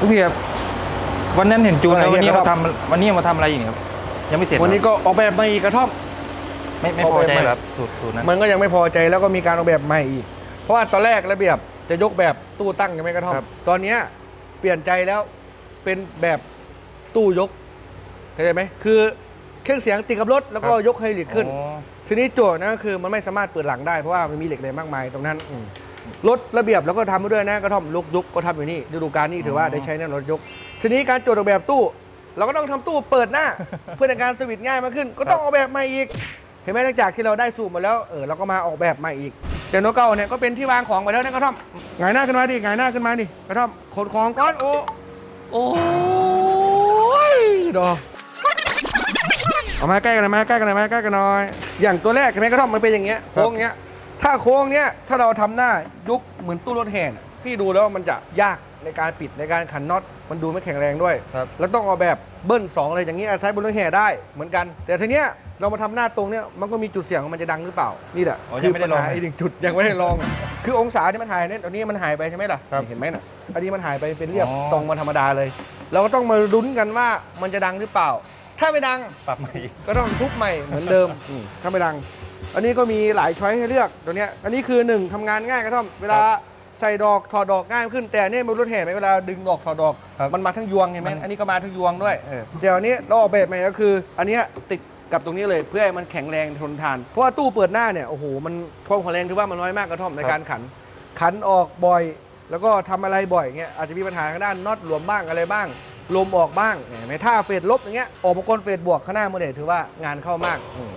ลูกพี่ครับวันนั้นเห็นจูนแล้วว่าไงวันนี้ครัมาบทำวันนี้มาทำอะไรอีกครับยังไม่เสร็จวันนี้เหรอก็ออกแบบใหม่อีกกระท่อม ไม่ไม่ออกพอแบบใจใหม่เหรอครับสูตรสูตรนั้นมันก็ยังไม่พอใจแล้วก็มีการออกแบบใหม่อีก เพราะว่าตอนแรกระเบียบจะยกแบบตู้ตั้งใช่ไหมกระท่อมครับตอนเนี้ยเปลี่ยนใจแล้วเป็นแบบตู้ยกเข้าใจไหมคือเครื่องเสียงติดกับรถแล้วก็ยกไฮดรอลิกขึ้นอ๋อทีนี้โจทย์นะก็คือมันไม่สามารถเปิดหลังได้เพราะว่ามันมีเหล็กอะไรมากมายตรงนั้นอืม รถระเบียบแล้วก็ทำมาด้วยนะกระท่อมลุกยุกก็ทำอยู่นี่ฤดูกาลนี้ถือว่าได้ใช้แน่นอนรถยก ทีนี้การโจทย์ออกแบบตู้ เราก็ต้องทำตู้เปิดหน้า เพื่อในการสวิตช์ง่ายมากขึ้น ก็ต้องออกแบบใหม่อีก เห็นไหมหลังจากที่เราได้สูตรมาแล้วเออเราก็มาออกแบบใหม่อีกแต่โนตเก่าเนี่ยก็เป็นที่วางของไปแล้วนะกระท่อมหงายหน้าขึ้นมาดิหงายหน้าขึ้นมาดิกระท่อมขนของก้อนโอ้โอ้ยดอกเอามาใกล้กันหน่อยมาใกล้กันหน่อยมาใกล้กันหน่อย อย่างตัวแรกเห็นไหมกระท่อมมันเป็นอย่างเงี้ยโค้งเงี้ย ถ้าโค้งเนี้ยถ้าเราทำหน้ายุบเหมือนตู้รถแห่น่ะพี่ดูแล้วมันจะยากในการปิดในการขันน็อตมันดูไม่แข็งแรงด้วยครับแล้วต้องเอาแบบเบิ้ลสองอะไรอย่างเงี้ยใช้บนรถแห่ได้เหมือนกัน แต่ทีเนี้ยเรามาทำหน้าตรงเนี้ยมันก็มีจุดเสี่ยงว่ามันจะดังหรือเปล่า นี่แหละอ๋อยัคืงไม่ได้ลองปัญหาอีกหนึ่งจุดยังไม่ได้ลอง คือองศาที่มันหายเนี่ยตอนนี้มันหายไปใช่ไหมล่ะครับเห็นไหมน่ะอันนี้มันหายไปเป็นเรียบอ๋อตรงมาธรรมดาเลย เราก็ต้องมาลุ้นกันว่ามันจะดังหรือเปล่า ถ้าไม่ดังปรับใหม่ก็ต้องทุบใหม่เหมือนเดิมอืมถ้าไม่ดัง อันนี้ก็มีหลายช้อยให้เลือกตัวเนี้ยอันนี้คือหนึ่งทำงานง่ายกระท่อม เวลาใส่ดอกถอดดอกง่ายขึ้น แต่เนี่ยมันรถแห่ไหมเวลาดึงดอกถอดดอก ครับมันมาทั้งยวงเห็นไหมมันอันนี้ก็มาทั้งยวงด้วยเออเดี๋ยวอันนี้เราออกแบบใหม่ก็คือ อันเนี้ยติดกับตรงนี้เลยเพื่อให้มันแข็งแรงทนทาน เพราะว่าตู้เปิดหน้าเนี่ยโอ้โหมันความแข็งแรงถือว่ามันน้อยมากกระท่อมในการขัน ขันออกบ่อย แล้วก็ทำอะไรบ่อยเงี้ยอาจจะมีปัญหาทางด้านน็อตหลวมบ้างอะไรบ้าง ลมออกบ้างเห็นไหมถ้าเฟดลบอย่างเงี้ยออกมากลเฟดบวกข้างหน้ามือเดถือว่างานเข้ามากอืม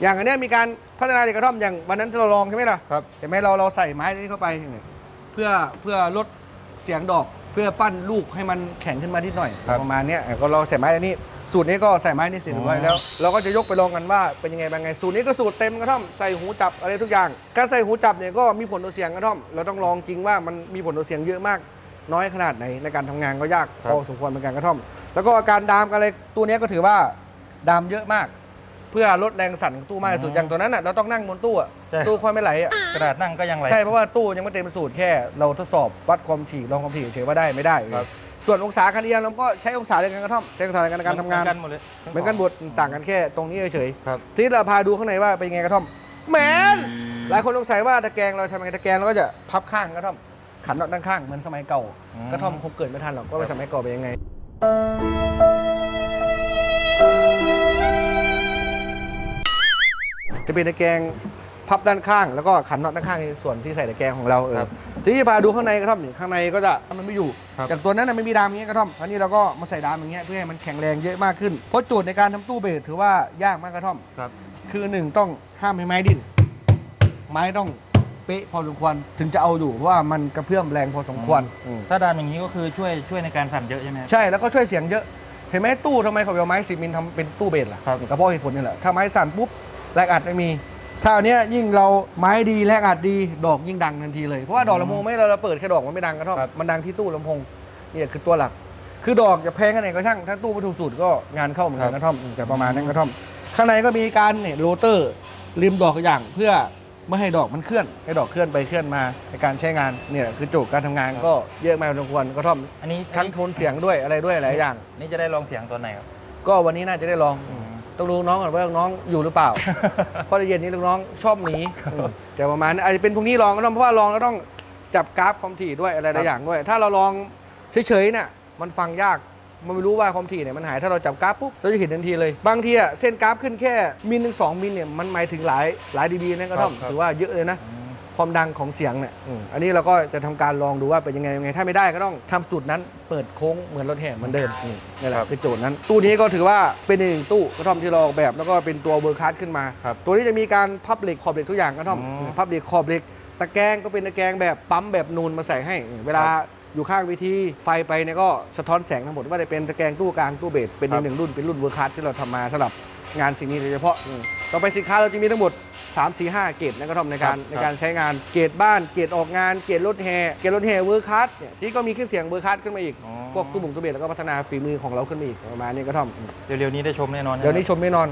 อย่างอันเนี้ยมีการพัฒนาเด็กกระท่อมอย่างวันนั้นที่เราลองใช่ไหมล่ะครับ เห็นไหมเราเราใส่ไม้นี้เข้าไปเนี่ยเพื่อเพื่อลดเสียงดอกเพื่อปั้นลูกให้มันแข็งขึ้นมานิดหน่อยครับประมาณเนี้ยเออก็เราใส่ไม้อันนี้ สูตรนี้ก็ใส่ไม้นี่เสร็จเรียบร้อยแล้ว เราก็จะยกไปลองกันว่าเป็นยังไงบางไง สูตรนี้ก็สูตรเต็มกระท่อมใส่หูจับอะไรทุกอย่าง การใส่หูจับเนี่ยก็มีผลต่อเสียงกระท่อม เราต้องลองจริงว่ามันมีผลต่อเสียงเยอะมาก น้อยขนาดไหนในการทำงานก็ยากครัพบอสมควรเหมือนกันกระท่อม แล้วก็การดามกันอะไรตัวเนี้ยก็ถือว่าดามเยอะมาก เพื่อลดแรงสั่นของตู้มากที่สุดอย่างตัวนั้นอะเราต้องนั่งบนตู้อะใช่ ตู้ค่อยไม่ไหลอะกระดาษนั่งก็ยังไหล ใช่เพราะว่าตู้ยังไม่เต็มสูตรแค่ เราทดสอบวัดความถี่ลองความถี่เฉยๆว่าได้ไม่ได้ครับ ส่วนองศาคันเอียงเราก็ใช้องศาในการกระท่อมใช้องศาในการทำงานเหมือนกันหมดเลยทั้งเหมือนกันสบทต่างกันแค่ตรงนี้เฉยครับๆทีนี้เราพาดูข้างในว่าเป็นยังไงกระท่อมแหมนหลายคนสงสัยว่าตะแกรงเราทำยังไงตะแกรงเราก็จะพับข้างกระท่อมขันน็อตด้านข้างเหมือนสมัยเก่าอืม กระท่อมคงเกิดไม่ทันหรอกว่าสมัยเก่าเป็นยังไง จะเป็นตะแกรงพับด้านข้างแล้วก็ขันน็อตด้านข้างในส่วนที่ใส่ตะแกรงของเราเออครับทีนี้พาดูข้างในกระท่อมนี่ข้างในก็จะมันไม่อยู่ครับจากตัวนั้นน่ะไม่มีดามอย่างเงี้ยกระท่อมอันนี้เราก็มาใส่ดามอย่างเงี้ยเพื่อให้มันแข็งแรงเยอะมากขึ้นเพราะโจทย์ในการทำตู้เบสถือว่ายากมากกระท่อมครับคือหนึ่งต้องห้ามให้ไม้ดิ้นไม้ต้องเป๊ะพอสมควรถึงจะเอาอยู่เพราะว่ามันกระเพื่อมแรงพอสมควรอืมถ้าดามอย่างนี้ก็คือช่วยช่วยในการสั่นเยอะใช่ไหมครับใช่แล้วก็ช่วยเสียงเยอะเห็นไหมตู้ทำไมเขาเอาไม้สิบมิลทำเป็นตู้เบสล่ะครับก็เพราะเหตุผลนี่แหละถ้าไม้สั่นปุ๊บ แรงอัดไม่มี ถ้าอันเนี้ยยิ่งเราไม้ดีแรงอัดดีดอกยิ่งดังทันทีเลย เพราะว่าดอกลำโพงไม่เราเราเปิดแค่ดอกมันไม่ดังกระท่อมครับ มันดังที่ตู้ลำโพงเนี่ยคือตัวหลัก คือดอกจะแพงกันไหนก็ช่าง ถ้าตู้ไม่ถูกสูตรก็งานเข้าเหมือนกันกระท่อมแต่ประมาณนั้นกระท่อม ข้างในก็มีการเนี่ยโรเตอร์ริมดอกอย่างเพื่อไม่ให้ดอกมันเคลื่อน ให้ดอกเคลื่อนไปเคลื่อนมาในการใช้งานเนี่ยคือโจทย์การทำงานก็เยอะมากพอสมควรกระท่อมอันนี้ทั้งโทนเสียงด้วยอะไรด้วยหลายอย่าง นี่จะได้ลองเสียงตัวไหนครับ ก็วันนี้น่าจะได้ลองอืม ต้องรู้น้องก่อนว่าน้องอยู่หรือเปล่า เพราะในเย็นนี้ลูกน้องชอบหนีอืมแต่ประมาณนั้นอาจจะเป็นพรุ่งนี้ลองก็ต้องเพราะว่าลองแล้วต้องจับกราฟความถี่ด้วยอะไรหลายอย่างด้วย ถ้าเราลองเฉยๆเนี่ยมันฟังยากมันไม่รู้ว่าความถี่เนี่ยมันหายถ้าเราจับกราฟปุ๊บเราจะเห็นทันทีเลย บางทีอะเส้นกราฟขึ้นแค่มิลถึงสองมิลเนี่ยมันหมายถึงหลายหลายดีบีนะก็ต้องครับถือว่าเยอะเลยนะ ความดังของเสียงเนี่ยอืมอันนี้เราก็จะทำการลองดูว่าเป็นยังไงยังไง ถ้าไม่ได้ก็ต้องทำสูตรนั้นเปิดโค้งเหมือนรถแห่เหมือนเดิมนี่นี่แหละครับเป็นโจทย์นั้น ตู้นี้ก็ถือว่าเป็นอีกหนึ่งตู้กระท่อมที่เราออกแบบแล้วก็เป็นตัวเบอร์คัสขึ้นมา ครับตัวนี้จะมีการพับเหล็กขอบเหล็กทุกอย่างกระท่อมอืมพับเหล็กขอบเหล็ก ตะแกรงก็เป็นตะแกรงแบบปั๊มแบบนูนมาใส่ให้ เวลาครับอยู่ข้างเวิธีไฟไปเนี่ยก็สะท้อนแสงทั้งหมดว่าจะเป็นตะแกรงตู้กลางตู้เบสเป็นครัอีบกหนึ่งรุ่นเป็นรุ่นเวอร์คัสที่เราทำมาสำหรับงานสิ่งนี้โดยเฉพาะอืม ต่อไปสินค้าเราจะมีทั้งหมด 3 4 5 เกรดนะกระท่อมในการครับในการใช้งานเกรดบ้านเกรดออกงานเกรดรถแห่เกรดรถแห่เวอร์คัสเนี่ยที่ก็มีเครื่องเสียงเวอร์คัสขึ้นมาอีกอ๋อพวกตู้บุงตู้เบสแล้วก็พัฒนาฝีมือของเราขึ้นมาอีกประมาณนี้กระท่อมเร็วๆนี้ได้ชมแน่นอนเดี๋ยวนี้ชมแน่นอน